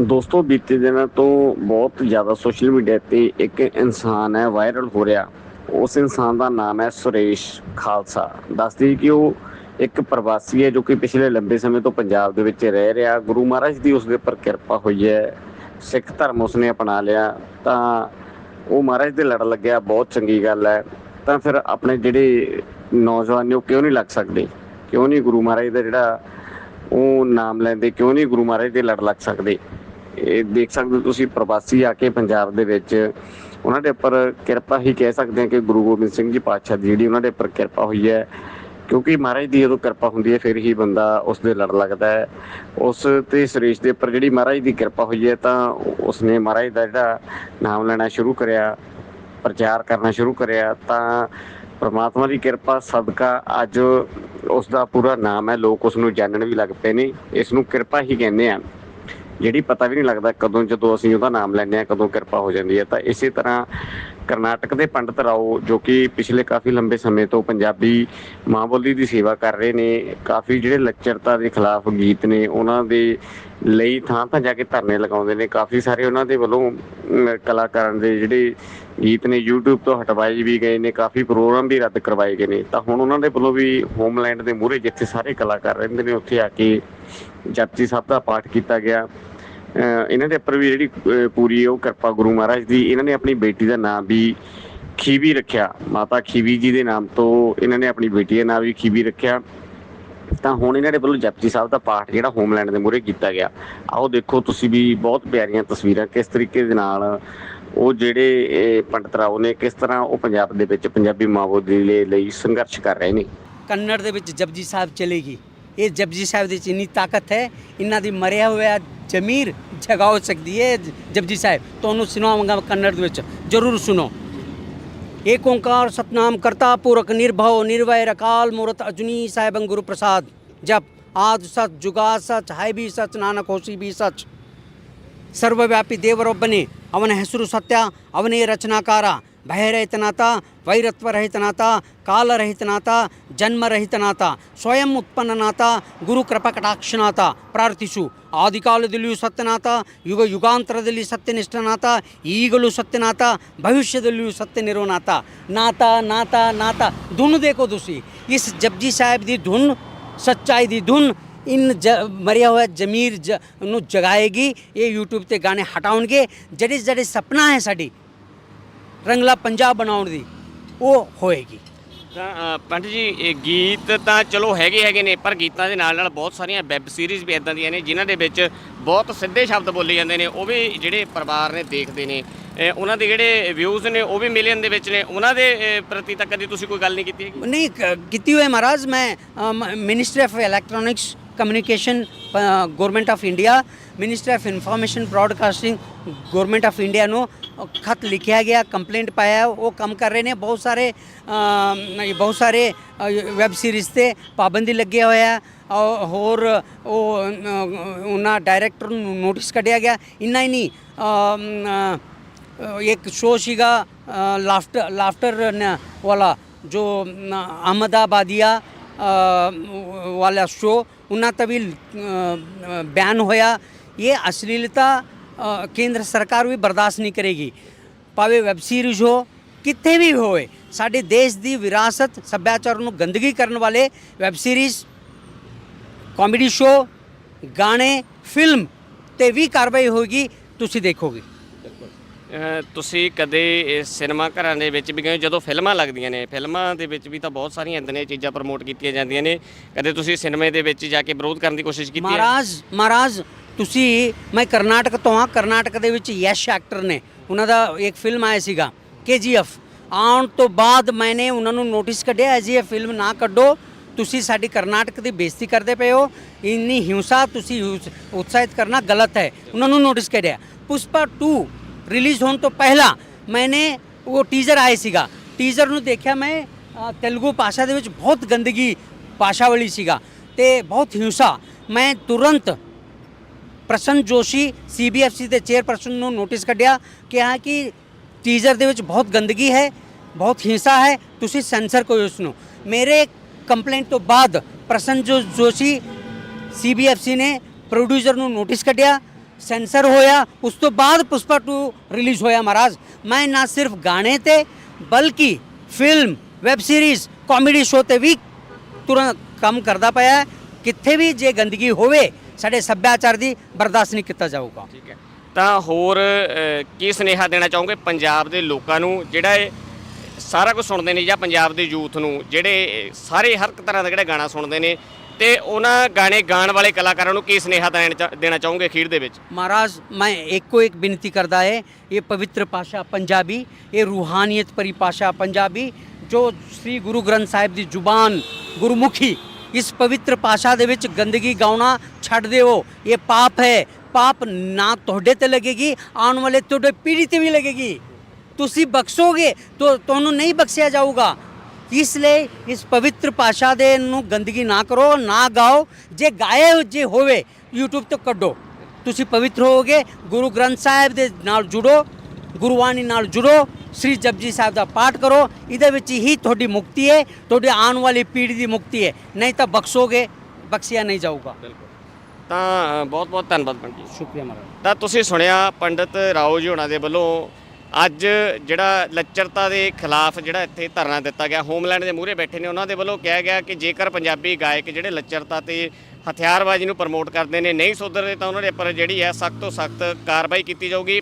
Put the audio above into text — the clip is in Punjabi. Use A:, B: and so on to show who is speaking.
A: ਦੋਸਤੋ, ਬੀਤੇ ਦਿਨਾਂ ਤੋਂ ਬਹੁਤ ਜ਼ਿਆਦਾ ਸੋਸ਼ਲ ਮੀਡੀਆ ਤੇ ਇੱਕ ਇਨਸਾਨ ਹੈ ਵਾਇਰਲ ਹੋ ਰਿਹਾ। ਉਸ ਇਨਸਾਨ ਦਾ ਨਾਮ ਹੈ ਸੁਰੇਸ਼ ਖਾਲਸਾ। ਦੱਸਦੀ ਕਿ ਉਹ ਇੱਕ ਪ੍ਰਵਾਸੀ ਹੈ ਜੋ ਕਿ ਪਿਛਲੇ ਲੰਬੇ ਸਮੇਂ ਤੋਂ ਪੰਜਾਬ ਦੇ ਵਿੱਚ ਰਹਿ ਰਿਹਾ। ਗੁਰੂ ਮਹਾਰਾਜ ਦੀ ਉਸ ਦੇ ਉੱਪਰ ਕਿਰਪਾ ਹੋਈ ਹੈ। ਸਿੱਖ ਧਰਮ ਉਸਨੇ ਅਪਣਾ ਲਿਆ। ਤਾਂ ਉਹ ਮਹਾਰਾਜ ਦੇ ਲੜ ਲੱਗਿਆ। ਬਹੁਤ ਚੰਗੀ ਗੱਲ ਹੈ। ਤਾਂ ਫਿਰ ਆਪਣੇ ਜਿਹੜੇ ਨੌਜਵਾਨ ਨੇ, ਉਹ ਕਿਉਂ ਨਹੀਂ ਲੱਗ ਸਕਦੇ? ਕਿਉਂ ਨਹੀਂ ਗੁਰੂ ਮਹਾਰਾਜ ਦਾ ਜਿਹੜਾ ਉਹ ਨਾਮ ਲੈਂਦੇ? ਕਿਉਂ ਨਹੀਂ ਗੁਰੂ ਮਹਾਰਾਜ ਦੇ ਲੜ ਲੱਗ ਸਕਦੇ? ਇਹ ਦੇਖ ਸਕਦੇ ਹੋ ਤੁਸੀਂ ਪ੍ਰਵਾਸੀ ਆ ਕੇ ਪੰਜਾਬ ਦੇ ਵਿੱਚ, ਉਹਨਾਂ ਦੇ ਉੱਪਰ ਕਿਰਪਾ ਹੀ ਕਹਿ ਸਕਦੇ ਹਾਂ ਕਿ ਗੁਰੂ ਗੋਬਿੰਦ ਸਿੰਘ ਜੀ ਪਾਤਸ਼ਾਹ ਦੀ ਜਿਹੜੀ ਉਹਨਾਂ ਦੇ ਉੱਪਰ ਕਿਰਪਾ ਹੋਈ ਹੈ, ਕਿਉਂਕਿ ਮਹਾਰਾਜ ਦੀ ਜਦੋਂ ਕਿਰਪਾ ਹੁੰਦੀ ਹੈ, ਫਿਰ ਹੀ ਬੰਦਾ ਉਸ ਦੇ ਲੜ ਲੱਗਦਾ ਹੈ। ਉਸ ਤੇ ਸੁਰੇਸ਼ ਦੇ ਉੱਪਰ ਜਿਹੜੀ ਮਹਾਰਾਜ ਦੀ ਕਿਰਪਾ ਹੋਈ ਹੈ, ਤਾਂ ਉਸਨੇ ਮਹਾਰਾਜ ਦਾ ਜਿਹੜਾ ਨਾਮ ਲੈਣਾ ਸ਼ੁਰੂ ਕਰਿਆ, ਪ੍ਰਚਾਰ ਕਰਨਾ ਸ਼ੁਰੂ ਕਰਿਆ, ਤਾਂ ਪ੍ਰਮਾਤਮਾ ਦੀ ਕਿਰਪਾ, ਸਦਕਾ ਅੱਜ ਉਸ ਦਾ ਪੂਰਾ ਨਾਮ ਹੈ, ਲੋਕ ਉਸ ਨੂੰ ਜਾਣਨ ਵੀ ਲੱਗ ਪਏ ਨੇ, ਇਸ ਨੂੰ ਕਿਰਪਾ ਹੀ ਕਹਿੰਦੇ ਆ ਜਿਹੜੀ ਪਤਾ ਵੀ ਨਹੀਂ ਲੱਗਦਾ ਕਦੋਂ ਜਦੋਂ ਅਸੀਂ ਉਹਦਾ ਨਾਮ ਲੈਂਦੇ ਆ ਕਦੋਂ ਕਿਰਪਾ ਹੋ ਜਾਂਦੀ ਹੈ, ਤਾਂ ਇਸੇ ਤਰ੍ਹਾਂ ਕਰਨਾਟਕ ਦੇ ਪੰਡਤ ਰਾਓ, ਜੋ ਕਿ ਪਿਛਲੇ ਕਾਫੀ ਲੰਬੇ ਸਮੇਂ ਤੋਂ ਪੰਜਾਬੀ ਮਾਂ ਬੋਲੀ ਦੀ ਸੇਵਾ ਕਰ ਰਹੇ ਨੇ, ਕਾਫੀ ਜਿਹੜੇ ਲੱਚਰਤਾ ਦੇ ਖਿਲਾਫ ਗੀਤ ਨੇ, ਉਹਨਾਂ ਦੇ ਲਈ ਥਾਂ ਥਾਂ ਜਾ ਕੇ ਧਰਨੇ ਲਗਾਉਂਦੇ ਨੇ, ਕਾਫੀ ਸਾਰੇ ਉਹਨਾਂ ਦੇ ਵੱਲੋਂ ਕਲਾਕਾਰਾਂ ਦੇ ਜਿਹੜੇ ਗੀਤ YouTube ਤੋਂ ਹਟਵਾਏ ਵੀ ਗਏ ਨੇ, ਕਾਫੀ ਪ੍ਰੋਗਰਾਮ ਵੀ ਰੱਦ ਕਰਵਾਏ ਗਏ ਨੇ। ਤਾਂ ਹੁਣ ਉਹਨਾਂ ਦੇ ਵੱਲੋਂ ਵੀ ਹੋਮਲੈਂਡ ਦੇ ਮੂਹਰੇ ਜਿੱਥੇ ਸਾਰੇ ਕਲਾਕਾਰ ਰਹਿੰਦੇ ਨੇ, ਉੱਥੇ ਆ ਕੇ ਜਪਜੀ ਸਾਹਿਬ ਦਾ ਪਾਠ ਕੀਤਾ ਗਿਆ। ਇਹਨਾਂ ਦੇ ਉੱਪਰ ਵੀ ਜਿਹੜੀ ਪੂਰੀ ਉਹ ਕਿਰਪਾ ਗੁਰੂ ਮਹਾਰਾਜ ਦੀ, ਇਹਨਾਂ ਨੇ ਆਪਣੀ ਬੇਟੀ ਦਾ ਨਾਮ ਵੀ ਖੀਵੀ ਰੱਖਿਆ। ਮਾਤਾ ਖੀਵੀ ਜੀ ਦੇ ਨਾਮ ਤੋਂ ਇਹਨਾਂ ਨੇ ਆਪਣੀ ਬੇਟੀ ਦਾ ਨਾਮ ਵੀ ਖੀਵੀ ਰੱਖਿਆ। ਤਾਂ ਹੁਣ ਇਹਨਾਂ ਦੇ ਵੱਲੋਂ ਜਪਜੀ ਸਾਹਿਬ ਦਾ ਪਾਠ ਜਿਹੜਾ ਹੋਮਲੈਂਡ ਦੇ ਮੂਹਰੇ ਕੀਤਾ ਗਿਆ। ਆਓ ਦੇਖੋ ਤੁਸੀਂ ਵੀ ਬਹੁਤ ਪਿਆਰੀਆਂ ਤਸਵੀਰਾਂ ਕਿਸ ਤਰੀਕੇ ਦੇ ਨਾਲ ਉਹ ਜਿਹੜੇ ਪੰਡਤ ਰਾਓ ਨੇ ਕਿਸ ਤਰ੍ਹਾਂ ਉਹ ਪੰਜਾਬ ਦੇ ਵਿੱਚ ਪੰਜਾਬੀ ਮਾਵੋਦੀ ਲਈ ਸੰਘਰਸ਼ ਕਰ ਰਹੇ ਨੇ?
B: ਕੰਨੜ ਦੇ ਵਿੱਚ ਜਪਜੀ ਸਾਹਿਬ ਚਲੇਗੀ ਇਹ ਜਪਜੀ ਸਾਹਿਬ ਦੀ ਇੰਨੀ ਤਾਕਤ ਹੈ, ਇਹਨਾਂ ਦੀ ਮਰਿਆ ਹੋਇਆ ਜ਼ਮੀਰ ਜਗਾਉ ਸਕਦੀ ਹੈ ਜਪਜੀ ਸਾਹਿਬ। ਤੁਹਾਨੂੰ ਸੁਣਾਵਾਂਗਾ ਕੰਨੜ ਦੇ ਵਿੱਚ, ਜ਼ਰੂਰ ਸੁਣੋ। ਏਕ ਓੰਕਾਰ ਸਤਨਾਮ ਕਰਤਾ ਪੁਰਖ ਨਿਰਭਉ ਨਿਰਵੈ ਰਕਾਲ ਮੂਰਤ ਅਜਨੀ ਸਾਹਿਬੰ ਗੁਰੂ ਪ੍ਰਸਾਦ। ਜਪ, ਆਦ ਸਤ ਜੁਗਾ ਸਚ ਹੈ ਵੀ ਸਚ ਨਾਨਕ ਹੋਸੀ ਵੀ ਸਚ ਸਰਵਵਿਆਪੀ ਦੇਵ ਰੱਬ ਨੇ ಅವನ ಹೆಸರು ಸತ್ಯ, ಅವನೇ ರಚನಾಕಾರ, ಭಯರಹಿತನಾಥ, ವೈರತ್ವರಹಿತನಾಥ, ಕಾಲರಹಿತನಾಥ, ಜನ್ಮರಹಿತನಾಥ, ಸ್ವಯಂ ಉತ್ಪನ್ನನಾಥ ಗುರುಕೃಪಕಟಾಕ್ಷನಾಥ ಪ್ರಾರ್ಥಿಸು. ಆದಿಕಾಲದಲ್ಲಿಯೂ ಸತ್ಯನಾಥ, ಯುಗ ಯುಗಾಂತರದಲ್ಲಿ ಸತ್ಯನಿಷ್ಠನಾಥ, ಈಗಲೂ ಸತ್ಯನಾಥ, ಭವಿಷ್ಯದಲ್ಲಿಯೂ ಸತ್ಯನಿರೋನಾಥ ನಾಥ ನಾಥ ನಾಥ. ದುನ್ ದೇಕೋ ದುಸಿ ಇಸ್ ಜಪ್ಜಿ ಸಾಹೇಬ್ ದಿ ಧುನ್ ಸಚ್ಚಾಯ್ ದಿ ಧುನ್ ਇਨ ਮਰਿਆ ਹੋਇਆ ਜ਼ਮੀਰ ਨੂੰ ਜਗਾਏਗੀ ਇਹ YouTube ਤੇ ਗਾਣੇ ਹਟਾਉਣਗੇ ਜਿਹੜੇ ਜਿਹੜੇ ਸੁਪਨਾ ਹੈ ਸਾਡੀ ਰੰਗਲਾ ਪੰਜਾਬ ਬਣਾਉਣ ਦੀ ਉਹ ਹੋਏਗੀ
C: ਤਾਂ ਅ, ਪੰਡਿਤ ਜੀ ਇਹ ਗੀਤ ਤਾਂ ਚਲੋ ਹੈਗੇ ਹੈਗੇ ਨੇ ਪਰ ਗੀਤਾਂ ਦੇ ਨਾਲ ਨਾਲ ਬਹੁਤ ਸਾਰੀਆਂ ਵੈਬ ਸੀਰੀਜ਼ ਵੀ ਇਦਾਂ ਦੀਆਂ ਨੇ ਜਿਨ੍ਹਾਂ ਦੇ ਵਿੱਚ ਬਹੁਤ ਸਿੱਧੇ ਸ਼ਬਦ ਬੋਲੇ ਜਾਂਦੇ ਨੇ ਉਹ ਵੀ ਜਿਹੜੇ ਪਰਿਵਾਰ ਨੇ ਦੇਖਦੇ ਨੇ ਉਹਨਾਂ ਦੇ ਜਿਹੜੇ ਵਿਊਜ਼ ਨੇ ਉਹ ਵੀ ਮਿਲੀਅਨ ਦੇ ਵਿੱਚ ਨੇ ਉਹਨਾਂ ਦੇ ਪ੍ਰਤੀ ਤਾਂ ਕਦੀ ਤੁਸੀਂ ਕੋਈ ਗੱਲ ਨਹੀਂ ਕੀਤੀ ਹੈਗੀ
B: ਨਹੀਂ ਕੀਤੀ ਹੋਈ ਮਹਾਰਾਜ ਮੈਂ minister of electronics communication government of India minister of information broadcasting government of India ਨੂੰ ਖਤ ਲਿਖਿਆ ਗਿਆ ਕੰਪਲੇਂਟ ਪਾਇਆ, ਉਹ ਕੰਮ ਕਰ ਰਹੇ ਨੇ, ਬਹੁਤ ਸਾਰੇ ਬਹੁਤ ਸਾਰੇ ਵੈਬ ਸੀਰੀਜ਼ ਤੇ ਪਾਬੰਦੀ ਲੱਗਿਆ ਹੋਇਆ ਹੋਰ, ਉਹ ਉਹਨਾਂ ਡਾਇਰੈਕਟਰ ਨੂੰ ਨੋਟਿਸ ਕੱਢਿਆ ਗਿਆ, ਇੰਨਾ ਹੀ ਨਹੀਂ ਇੱਕ ਸ਼ੋਅ ਸੀਗਾ ਲਾਫਟਰ ਲਾਫਟਰ ਵਾਲਾ, ਜੋ ਨ- ਅਹਿਮਦਾਬਾਦੀਆ ਵਾਲਾ ਸ਼ੋ ਉਹਨਾਂ ਤੇ ਵੀ ਬੈਨ ਹੋਇਆ। ਇਹ ਅਸ਼ਲੀਲਤਾ ਕੇਂਦਰ ਸਰਕਾਰ ਵੀ ਬਰਦਾਸ਼ਤ ਨਹੀਂ ਕਰੇਗੀ। ਭਾਵੇਂ ਵੈਬ ਸੀਰੀਜ਼ ਹੋ, ਕਿੱਥੇ ਵੀ ਹੋਵੇ, ਸਾਡੇ ਦੇਸ਼ ਦੀ ਵਿਰਾਸਤ, ਸੱਭਿਆਚਾਰ ਨੂੰ ਗੰਦਗੀ ਕਰਨ ਵਾਲੇ ਵੈਬ ਸੀਰੀਜ਼ ਕਾਮੇਡੀ ਸ਼ੋ ਗਾਣੇ ਫਿਲਮ ਤੇ ਵੀ ਕਾਰਵਾਈ ਹੋਏਗੀ, ਤੁਸੀਂ ਦੇਖੋਗੇ।
C: ਤੁਸੀਂ ਕਦੇ ਇਹ ਸਿਨੇਮਾ ਘਰਾਂ ਦੇ ਵਿੱਚ ਵੀ ਗਏ ਜਦੋਂ ਫਿਲਮਾਂ ਲੱਗਦੀਆਂ ਨੇ, ਫਿਲਮਾਂ ਦੇ ਵਿੱਚ ਵੀ ਤਾਂ ਬਹੁਤ ਸਾਰੀਆਂ ਇਦਾਂ ਦੀਆਂ ਚੀਜ਼ਾਂ ਪ੍ਰਮੋਟ ਕੀਤੀਆਂ ਜਾਂਦੀਆਂ ਨੇ। ਕਦੇ ਤੁਸੀਂ ਸਿਨੇਮੇ ਦੇ ਵਿੱਚ ਜਾ ਕੇ ਵਿਰੋਧ ਕਰਨ ਦੀ ਕੋਸ਼ਿਸ਼ ਕੀਤੀ ਹੈ?
B: ਮਹਾਰਾਜ ਮਹਾਰਾਜ, ਤੁਸੀਂ, ਮੈਂ ਕਰਨਾਟਕ ਤੋਂ ਹਾਂ, ਕਰਨਾਟਕ ਦੇ ਵਿੱਚ ਯਸ਼ ਐਕਟਰ ਨੇ। ਉਹਨਾਂ ਦਾ ਇੱਕ ਫਿਲਮ ਆਇਆ ਸੀਗਾ, ਕੇਜੀਐਫ। ਆਉਣ ਤੋਂ ਬਾਅਦ ਮੈਨੇ ਉਹਨਾਂ ਨੂੰ ਨੋਟਿਸ ਕੱਢਿਆ ਐਜੀ ਇਹ ਫਿਲਮ ਨਾ ਕੱਢੋ। ਤੁਸੀਂ ਸਾਡੀ ਕਰਨਾਟਕ ਦੀ ਬੇਇੱਜ਼ਤੀ ਕਰਦੇ ਪਏ ਹੋ। ਇੰਨੀ ਹਿੰਸਾ ਤੁਸੀਂ ਉਤਸ਼ਾਹਿਤ ਕਰਨਾ ਗਲਤ ਹੈ। ਉਹਨਾਂ ਨੂੰ ਨੋਟਿਸ ਕੱਢਿਆ। ਪੁਸ਼ਪਾ 2 ਰਿਲੀਜ਼ ਹੋਣ ਤੋਂ ਪਹਿਲਾਂ ਮੈਨੇ ਉਹ ਟੀਜ਼ਰ ਆਇਆ ਸੀਗਾ। ਟੀਜ਼ਰ ਨੂੰ ਦੇਖਿਆ ਮੈਂ ਤੇਲਗੂ ਭਾਸ਼ਾ ਦੇ ਵਿੱਚ ਬਹੁਤ ਗੰਦਗੀ ਭਾਸ਼ਾਵਲੀ ਸੀਗਾ ਤੇ ਬਹੁਤ ਹਿੰਸਾ। ਮੈਂ ਤੁਰੰਤ ਪ੍ਰਸੰਨ ਜੋਸ਼ੀ ਸੀਬੀਐਫਸੀ ਦੇ ਚੇਅਰਪਰਸਨ ਨੂੰ ਨੋਟਿਸ ਕੱਢਿਆ, ਕਿਹਾ ਕਿ ਟੀਜ਼ਰ ਦੇ ਵਿੱਚ ਬਹੁਤ ਗੰਦਗੀ ਹੈ, ਬਹੁਤ ਹਿੰਸਾ ਹੈ, ਤੁਸੀਂ ਸੈਂਸਰ ਕਰੋ ਉਸ ਨੂੰ ਮੇਰੇ ਕੰਪਲੇਂਟ ਤੋਂ ਬਾਅਦ ਪ੍ਰਸੰਨ ਜੋ ਜੋਸ਼ੀ ਸੀਬੀਐਫਸੀ ਨੇ ਪ੍ਰੋਡਿਊਸਰ ਨੂੰ ਨੋਟਿਸ ਕੱਢਿਆ ਸੈਂਸਰ ਹੋਇਆ, ਉਸ ਤੋਂ ਬਾਅਦ ਪੁਸ਼ਪਾ 2 ਰਿਲੀਜ਼ ਹੋਇਆ ਮਹਾਰਾਜ। ਮੈਂ ਨਾ ਸਿਰਫ ਗਾਣੇ ਤੇ, ਬਲਕਿ film web series comedy show ਤੇ ਵੀ ਤੁਰੰਤ ਕੰਮ ਕਰਦਾ ਪਿਆ ਕਿੱਥੇ ਵੀ ਜੇ ਗੰਦਗੀ ਹੋਵੇ, ਸਾਡੇ ਸੱਭਿਆਚਾਰ ਦੀ ਬਰਦਾਸ਼ਤ ਨਹੀਂ ਕੀਤਾ ਜਾਊਗਾ।
C: ਠੀਕ ਹੈ। ਤਾਂ ਹੋਰ ਕੀ ਸੁਨੇਹਾ ਦੇਣਾ ਚਾਹੋਗੇ ਪੰਜਾਬ ਦੇ ਲੋਕਾਂ ਨੂੰ, ਜਿਹੜਾ ਇਹ ਸਾਰਾ ਕੁਝ ਸੁਣਦੇ ਨੇ ਜਾਂ ਪੰਜਾਬ ਦੇ ਯੂਥ ਨੂੰ, ਜਿਹੜੇ ਸਾਰੇ ਹਰ ਇੱਕ ਤਰ੍ਹਾਂ ਦਾ ਜਿਹੜਾ ਗਾਣਾ ਸੁਣਦੇ ਨੇ ਤੇ ਉਹਨਾਂ ਗਾਣੇ ਗਾਣ ਵਾਲੇ ਕਲਾਕਾਰਾਂ ਨੂੰ ਕੀ ਸਨੇਹਾ ਦੇਣਾ ਚਾਹੋਗੇ ਖੀਰ ਦੇ ਵਿੱਚ?
B: ਮਹਾਰਾਜ, ਮੈਂ ਇੱਕੋ ਇੱਕ ਬੇਨਤੀ ਕਰਦਾ ਹੈ ਇਹ ਪਵਿੱਤਰ ਭਾਸ਼ਾ ਪੰਜਾਬੀ, ਇਹ ਰੂਹਾਨੀਅਤ ਭਰੀ ਭਾਸ਼ਾ ਪੰਜਾਬੀ, ਜੋ ਸ੍ਰੀ ਗੁਰੂ ਗ੍ਰੰਥ ਸਾਹਿਬ ਦੀ ਜ਼ੁਬਾਨ ਗੁਰਮੁਖੀ, ਇਸ ਪਵਿੱਤਰ ਭਾਸ਼ਾ ਦੇ ਵਿੱਚ ਗੰਦਗੀ ਗਾਉਣਾ ਛੱਡ ਦਿਓ। ਇਹ ਪਾਪ ਹੈ। ਪਾਪ ਨਾ ਤੁਹਾਡੇ ਤੇ ਲੱਗੇਗੀ, ਆਉਣ ਵਾਲੇ ਤੁਹਾਡੇ ਪੀੜ੍ਹੀ ਤੇ ਵੀ ਲੱਗੇਗੀ। ਤੁਸੀਂ ਬਖਸ਼ੋਗੇ, ਤਾਂ, ਤੁਹਾਨੂੰ ਨਹੀਂ ਬਖਸ਼ਿਆ ਜਾਊਗਾ। ਇਸ ਲਈ ਇਸ ਪਵਿੱਤਰ ਭਾਸ਼ਾ ਦੇ ਨੂੰ ਗੰਦਗੀ ਨਾ ਕਰੋ ਨਾ ਗਾਓ। ਜੇ ਗਾਏ ਜੇ ਹੋਵੇ YouTube ਤੋਂ ਕੱਢੋ। ਤੁਸੀਂ ਪਵਿੱਤਰ ਹੋਵੋਗੇ ਗੁਰੂ ਗ੍ਰੰਥ ਸਾਹਿਬ ਦੇ ਨਾਲ ਜੁੜੋ ਗੁਰਬਾਣੀ ਨਾਲ ਜੁੜੋ ਸ੍ਰੀ ਜਪਜੀ ਸਾਹਿਬ ਦਾ ਪਾਠ ਕਰੋ। ਇਹਦੇ ਵਿੱਚ ਹੀ ਤੁਹਾਡੀ ਮੁਕਤੀ ਹੈ ਤੁਹਾਡੀ ਆਉਣ ਵਾਲੀ ਪੀੜ੍ਹੀ ਦੀ ਮੁਕਤੀ ਹੈ। ਨਹੀਂ ਤਾਂ ਬਖਸ਼ੋਗੇ ਬਖਸ਼ਿਆ ਨਹੀਂ ਜਾਊਗਾ।
C: ਤਾਂ ਬਹੁਤ ਬਹੁਤ ਧੰਨਵਾਦ ਪੰਡਿਤ ਜੀ।
B: ਸ਼ੁਕਰੀਆ ਮਹਾਰਾਜ।
C: ਤਾਂ ਤੁਸੀਂ ਸੁਣਿਆ ਪੰਡਿਤ ਰਾਓ ਜੀ ਹੋਣਾ ਦੇ ਵੱਲੋਂ ਅੱਜ ਜਿਹੜਾ ਲੱਚਰਤਾ ਦੇ ਖਿਲਾਫ ਜਿਹੜਾ ਇੱਥੇ ਧਰਨਾ ਦਿੱਤਾ ਗਿਆ, ਹੋਮਲੈਂਡ ਦੇ ਮੂਹਰੇ ਬੈਠੇ ਨੇ, ਉਹਨਾਂ ਦੇ ਵੱਲੋਂ ਕਿਹਾ ਗਿਆ ਕਿ ਜੇਕਰ ਪੰਜਾਬੀ ਗਾਇਕ ਜਿਹੜੇ ਲੱਚਰਤਾ ਤੇ ਹਥਿਆਰਬਾਜ਼ੀ ਨੂੰ ਪ੍ਰਮੋਟ ਕਰਦੇ ਨੇ, ਨਹੀਂ ਸੁਧਰਦੇ ਤਾਂ ਉਹਨਾਂ ਦੇ ਉੱਪਰ ਜਿਹੜੀ ਹੈ ਸਖਤ ਤੋਂ ਸਖਤ ਕਾਰਵਾਈ ਕੀਤੀ ਜਾਊਗੀ।